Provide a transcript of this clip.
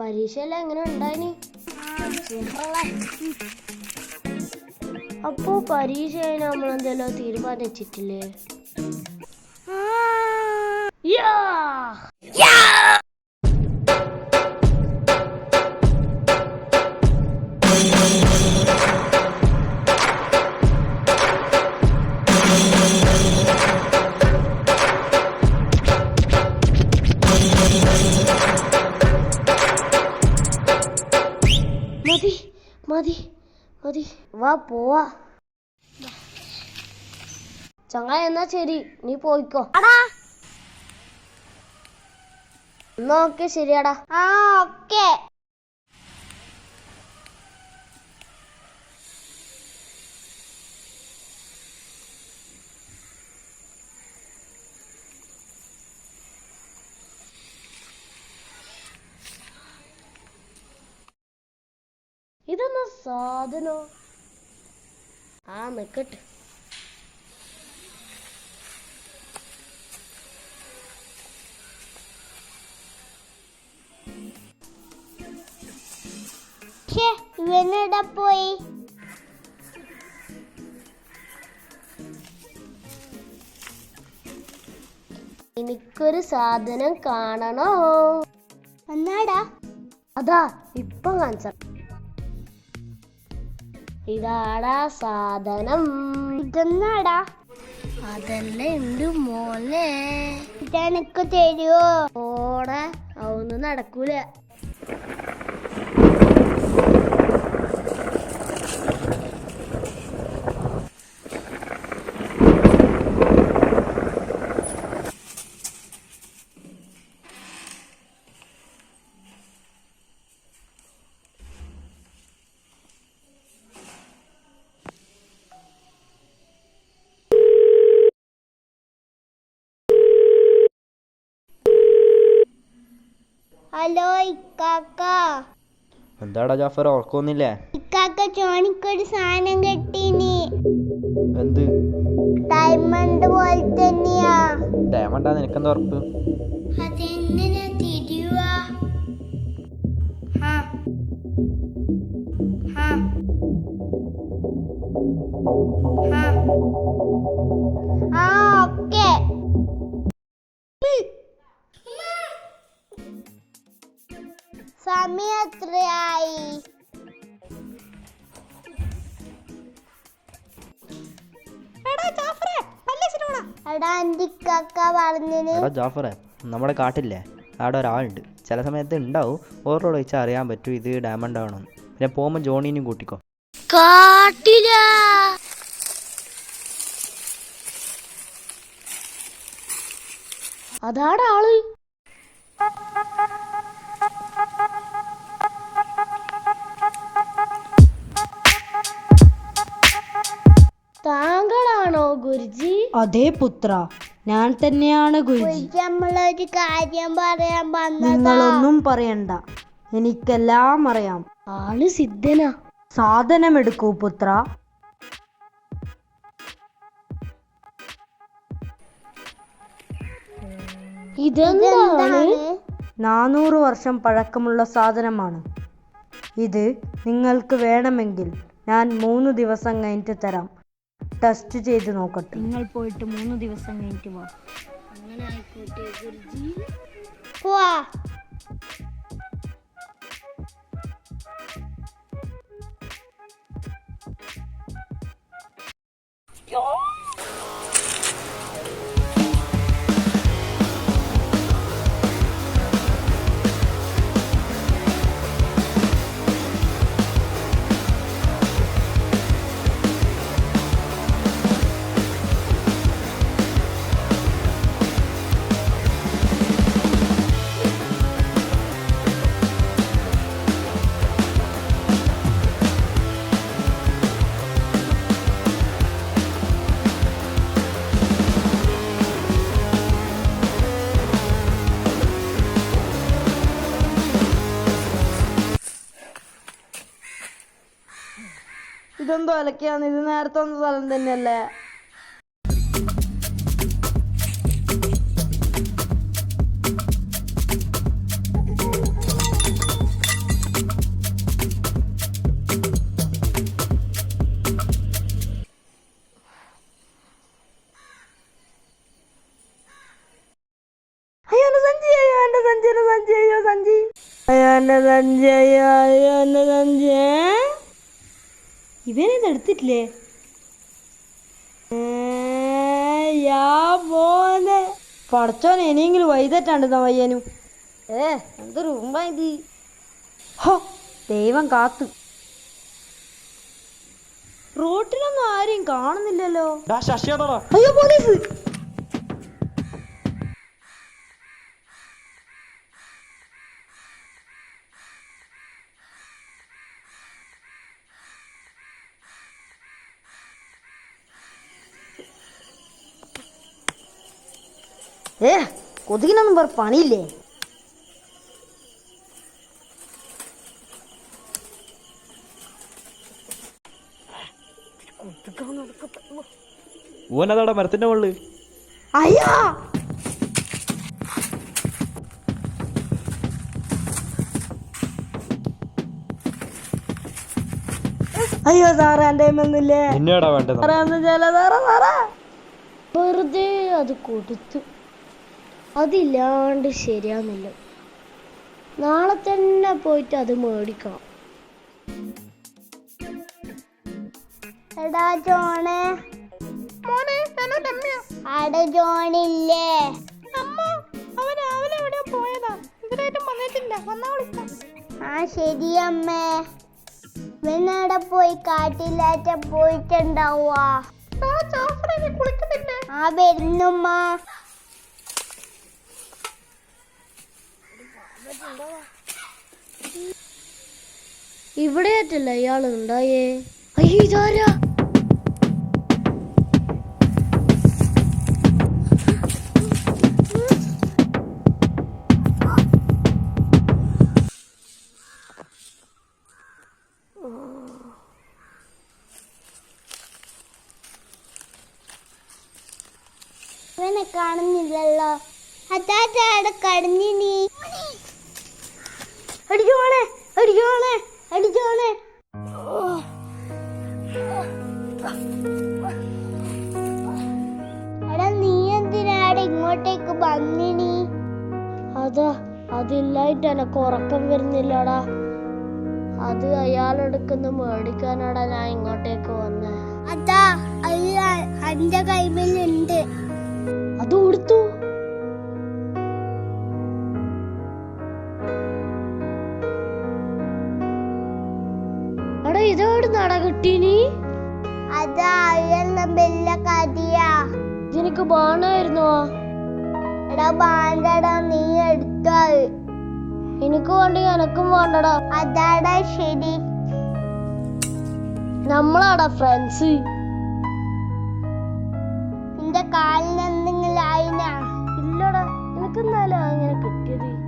പരീക്ഷയെല്ലാം എങ്ങനെ ഉണ്ടായിനി? അപ്പോ പരീക്ഷ നമ്മളെന്തെല്ലോ തീരുമാനിച്ചിട്ടില്ലേ! മതി മതി. വാ പോവാ. ചങ്ങായി എന്നാ ശരി? നീ പോയിക്കോ. എന്നാ ഓക്കെ ശരിയാടാ. ആ ഓക്കെ. ഇതെന്നാ സാധനോ? ആ നിക്കട്ടെ. ഇവനെവിടെ പോയി? എനിക്കൊരു സാധനം കാണണോ? എന്നാടാ അതാ ഇപ്പൊ കാണിച്ച ഇതാടാ സാധനം. ഇതെന്നാടാ? അതല്ല എന്റെ മോനെ? ഇതെനക്ക് തരുവോ? ഓടെ അതൊന്നും നടക്കൂല. ഹലോ ഇക്കാക്ക. എന്താടാ ജാഫർ ഓർക്കൊന്നില്ലേ ഇക്കാക്ക ചോണിക്കൊരു സാധനം കിട്ടീനി. എന്ത്? ഡയമണ്ട് പോലെ തന്നെയാ. ഡയമണ്ടാ നിനക്കെന്താ ഉറപ്പ്? അതെങ്ങനെ തിരിയുവാ ആ ജാഫറെ നമ്മുടെ കാട്ടില്ലേ? അവിടെ ഒരാളുണ്ട്. ചില സമയത്ത് ഉണ്ടാവും ഓരോട് ചോദിച്ചാൽ അറിയാൻ പറ്റും ഇത് ഡയമണ്ട് ആണെന്ന് പിന്നെ പോകുമ്പോൾ ജോണീനും കൂട്ടിക്കോ. കാട്ടില. അതാണ് ആൾ. ഗുരുജി. അതെ പുത്ര. ഞാൻ തന്നെയാണ് ഗുരുജി. നമ്മളൊരു കാര്യം പറയാൻ നിങ്ങളൊന്നും പറയണ്ട. എനിക്കെല്ലാം അറിയാം. ആൾ സിദ്ധനാ. സാധനമെടുക്കൂ പുത്ര. ഇതെന്താണ്? നാനൂറ് വർഷം പഴക്കമുള്ള സാധനമാണ്. ഇത് നിങ്ങൾക്ക് വേണമെങ്കിൽ ഞാൻ മൂന്ന് ദിവസം കഴിഞ്ഞിട്ട് തരാം. ടെസ്റ്റ് ചെയ്ത് നോക്കട്ടെ. നിങ്ങൾ പോയിട്ട് മൂന്ന് ദിവസം കഴിഞ്ഞിട്ട് വാ. പോവാ. ഇതെന്തോ അലക്കിയാണ് ഇത് നേരത്തെ വന്ന സ്ഥലം തന്നെയല്ലേ? സഞ്ജയ് സഞ്ജയ് സഞ്ജയ് സഞ്ജയ്. സഞ്ജയ് സഞ്ജയ്. ഇവനിത് എടുത്തിട്ടില്ലേ? മോനെ. പടച്ചോനെ ഇനിയെങ്കിലും വൈതറ്റാണ്ട് വയ്യനും. ഏ എന്തൊരു ഉമ്മ ഇത്. ഹോ ദൈവം കാത്തു. റോട്ടിലൊന്നും ആരെയും കാണുന്നില്ലല്ലോ. അയ്യോ പോലീസ്. ഏ കൊതുകിനൊന്നും പറ പണിയില്ലേ? ഓനതവിടെ മരത്തിന്റെ മുകളിൽ അയ്യാ! അയ്യോ സാറേ എന്റെ ഒന്നുമില്ലേ വേണ്ടത്. വെറുതെ അത് കൊടുത്തു. അതില്ലാണ്ട് ശരിയാന്നില്ല നാളെ തന്നെ പോയിട്ട് അത് മേടിക്കണം. എടാ ജോണേ. അവിടെ ജോണില്ലേ ആ ശരി അമ്മേ. ഇവനവിടെ പോയി? പോയിട്ടുണ്ടാവുക ആ വരുന്നുമ്മ. ഇവിടെയായിട്ടല്ല ഇയാൾ ഉണ്ടായേ? അയ്യോ ഇവനെ കാണുന്നില്ലല്ലോ. അതാറ്റാടെ കടഞ്ഞു നീ അടിക്കോണേ അടിക്കോണേ അടിക്കോണേ എടാ നീ എന്തിനാടെ ഇങ്ങോട്ടേക്ക് വന്നിനി? അതാ അതില്ലായിട്ട് എനക്ക് ഉറക്കം വരുന്നില്ലടാ. അത് അയാളെടുക്കുന്ന മേടിക്കാനാടാ ഞാൻ ഇങ്ങോട്ടേക്ക് വന്നേ. അതാ അന്റെ കൈമിലുണ്ട്. അത് കൊടുത്തു നട കിട്ടീനി അതാ അയാളുടെ ബെല്ല എനിക്ക് ബാണായിരുന്നോ? എടാ ബാണ്ടടാ നീ എടുത്തോ എനിക്ക് വേണ്ട എനക്കും വേണ്ടടാ. അതാടാ ശരി. നമ്മളാടാ ഫ്രണ്ട്സ് നിന്റെ കാലിന് എന്തെങ്കിലും ആയിനാ? ഇല്ലടാ എനിക്കെന്നാലും അങ്ങനെ കിട്ടിയത്?